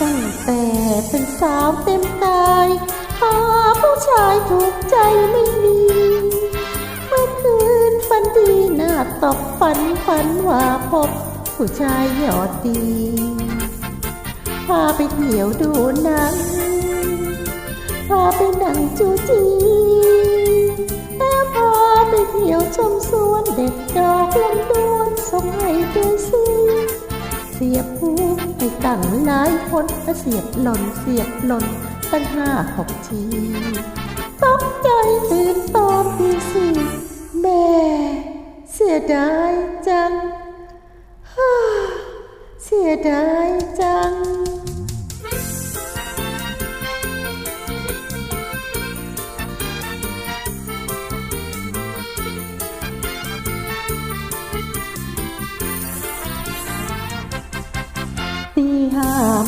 ตั้งแต่เป็นสาวเต็มกายหาผู้ชายถูกใจไม่มีเมื่อคืนฝันดีหน้าตบฝันฝันว่าพบ ผู้ชายยอดดีพาไปเที่ยวดูหนังพาไปนั่งจูจีแล้วพาไปเที่ยวชมสวนเด็ดดอกลำดวนส่งให้ด้วยสิ เสียบหูให้ตั้งหลายคนเสียบหล่นเสียบหล่นตั้งห้าหกทีตกใจตื่นตอนทีสี่แม่เสียดายจังฮ่าเสียดายจัง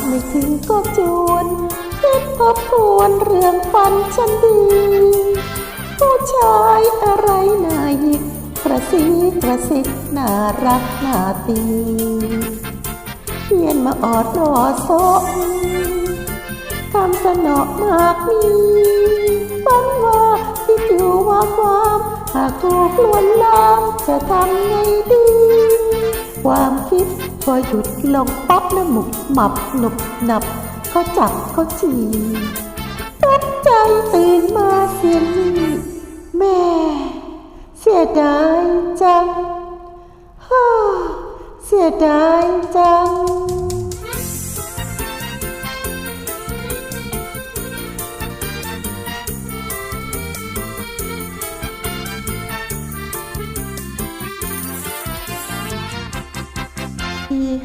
ไม่ถึงก็จวนคิดทบทวนเรื่องฝันฉันดี ผู้ชายอะไรนาหยิกกระซิกระซิกน่ารักน่าตีเพียนมาออดรอโซคำสนอมากมีฝันว่าที่อยู่ว่าความหากถูกลวนลามจะทำไงดี ความคิด พอหยุดลงปั๊บแล้ำหมุกหมับหนุบหนับเขาจับเขาจีตัดใจตื่นมาเสียนี่แม่ เสียดายจังฮ่าเสียดายจัง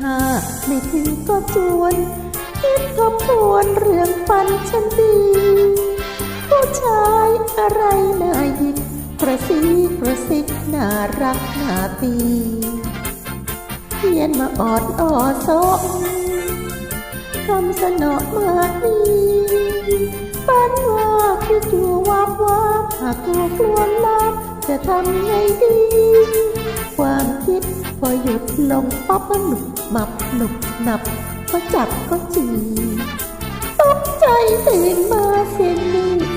ห้าไม่ถึงก็จวน คิดทบทวนเรื่องฝันฉันดี ผู้ชายอะไรน่าหยิกกระซิกกระซิกน่ารักน่าตีเพียนมาออดอ้อสงคำสนอมากมีฝันว่าคิดอยู่วับวับหากถูกลวลามจะทำไงดี ลงปั๊บก็หนุบมับหนุบหนับก็จับก็จีตกใจตื่นมาเสียนี่